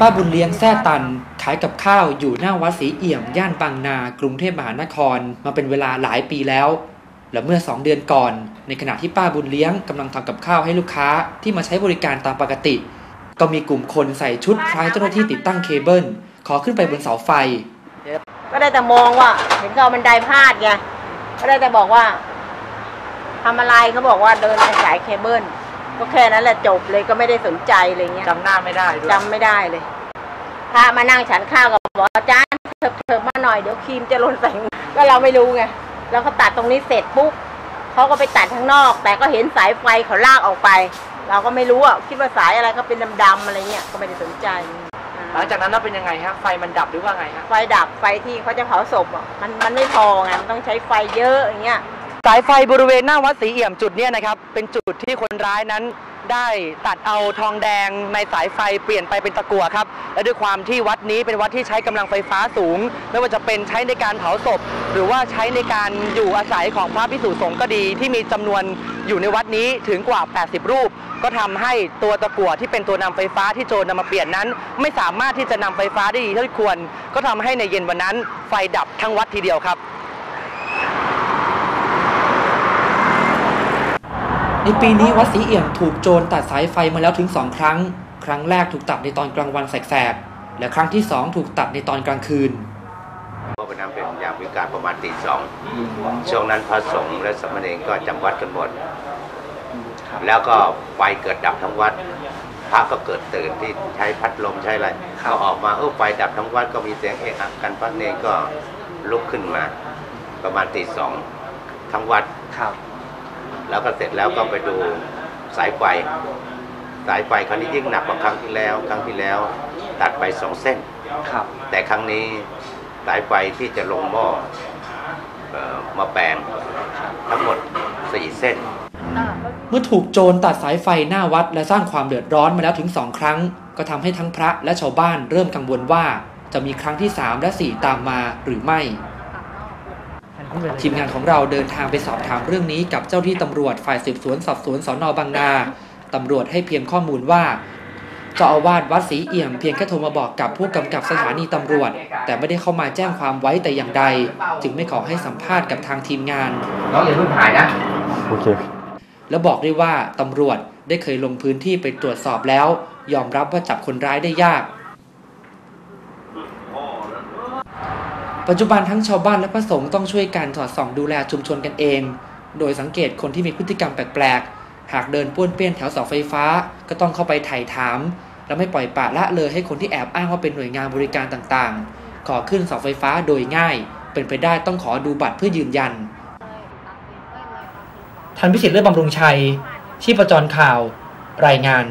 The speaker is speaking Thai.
ป้าบุญเลี้ยงแท้ตัน ขายกับข้าวอยู่หน้าวัดศรีเอี่ยม ย่านบางนา กรุงเทพมหานคร มาเป็นเวลาหลายปีแล้ว และเมื่อ 2 เดือนก่อน ในขณะที่ป้าบุญเลี้ยงกำลังทำกับข้าวให้ลูกค้าที่มาใช้บริการตามปกติ ก็มีกลุ่มคนใส่ชุดคล้ายเจ้าหน้าที่ติดตั้งเคเบิลขอขึ้นไปบนเสาไฟ ก็ได้แต่มองว่า เห็นเขาเอาบันไดพาดไงก็ได้แต่บอกว่าทำอะไรเขาบอกว่าเดินไปสายเคเบิล ก็แค่นั้นแหละจบเลยก็ไม่ได้สนใจอะไรเงี้ยจำหน้าไม่ได้ด้วยจำไม่ได้เลยพระมานั่งฉันข้าวกับบอกอาจารย์เถิบเถิบมาหน่อยเดี๋ยวครีมจะหล่นใส่มือก็เราไม่รู้ไงแล้วเขาตัดตรงนี้เสร็จปุ๊บเขาก็ไปตัดข้างนอก แต่ก็เห็นสายไฟเขาลากออกไป เราก็ไม่รู้อะคิดว่าสายอะไรก็เป็นดำๆอะไรเงี้ยก็ไม่ได้สนใจหลังจากนั้นเราเป็นยังไงฮะ ไฟมันดับหรือว่าไงฮะ ไฟดับไฟที่เขาจะเผาศพอะมันมันไม่พอไงมันต้องใช้ไฟเยอะอย่างเงี้ย สายไฟบริเวณหน้าวัดศรีเอี่ยมจุดนี้นะครับ เป็นจุดที่คนร้ายนั้นได้ตัดเอาทองแดงในสายไฟเปลี่ยนไปเป็นตะกั่วครับ และด้วยความที่วัดนี้เป็นวัดที่ใช้กำลังไฟฟ้าสูง ไม่ว่าจะเป็นใช้ในการเผาศพ หรือว่าใช้ในการอยู่อาศัยของพระพิสุสงฆ์ก็ดี ที่มีจำนวนอยู่ในวัดนี้ถึงกว่า 80 รูป ก็ทำให้ตัวตะกั่วที่เป็นตัวนำไฟฟ้าที่โจรนำมาเปลี่ยนนั้น ไม่สามารถที่จะนำไฟฟ้าได้ดีเท่าที่ควร ก็ทำให้ในเย็นวันนั้นไฟดับทั้งวัดทีเดียวครับ ในปีนี้วัดศรีเอี่ยมถูกโจรตัดสายไฟมาแล้วถึง2ครั้ง ครั้งแรกถูกตัดในตอนกลางวันแสกๆ และครั้งที่2ถูกตัดในตอนกลางคืนก็ไปทำเป็นยามวิการประมาณตีสองช่วงนั้นพระสงฆ์และสามเณรก็จำวัดกันหมด แล้วก็ไฟเกิดดับทั้งวัดพระก็เกิดตื่นที่ใช้พัดลมใช้อะไรก็ออกมาเออไฟดับทั้งวัดก็มีเสียงเอะอะกันพระเนรก็ลุกขึ้นมา ประมาณตีสองทั้งวัดครับ แล้วก็เสร็จแล้วก็ไปดูสายไฟ สายไฟครั้งนี้ยิ่งหนักกว่าครั้งที่แล้ว ครั้งที่แล้วตัดไปสองเส้น ครับ แต่ครั้งนี้สายไฟที่จะลงหม้อเอ่อมาแปลงทั้งหมดสี่เส้น เมื่อถูกโจรตัดสายไฟหน้าวัดและสร้างความเดือดร้อนมาแล้วถึง2ครั้ง ก็ทำให้ทั้งพระและชาวบ้านเริ่มกังวลว่า จะมีครั้งที่ 3 และ 4 ตามมาหรือไม่ ทีมงานของเราเดินทางไปสอบถามเรื่องนี้กับเจ้าที่ตำรวจฝ่ายสืบสวนสอบสวนสอนอบางนาตำรวจให้เพียงข้อมูลว่าเจ้าอาวาสวัดศรีเอี่ยมเพียงแค่โทรมาบอกกับผู้กำกับสถานีตำรวจ แต่ไม่ได้เข้ามาแจ้งความไว้แต่อย่างใด จึงไม่ขอให้สัมภาษณ์กับทางทีมงานน้องอย่าเพิ่งถ่ายนะโอเคและบอกได้ว่าตำรวจได้เคยลงพื้นที่ไปตรวจสอบแล้ว ยอมรับว่าจับคนร้ายได้ยาก ปัจจุบันทั้งชาวบ้านและพระสงฆ์ต้องช่วยกันสอดส่องดูแลชุมชนกันเอง โดยสังเกตคนที่มีพฤติกรรมแปลกๆ หากเดินป้วนเปี้ยนแถวเสาไฟฟ้า ก็ต้องเข้าไปไถ่ถาม และไม่ปล่อยปละละเลยให้คนที่แอบอ้างว่าเป็นหน่วยงานบริการต่างๆ ขอขึ้นเสาไฟฟ้าโดยง่าย เป็นไปได้ต้องขอดูบัตรเพื่อยืนยันทันพิสิทธิ์เลือดบำรุงชัยชีพจรข่าว รายงาน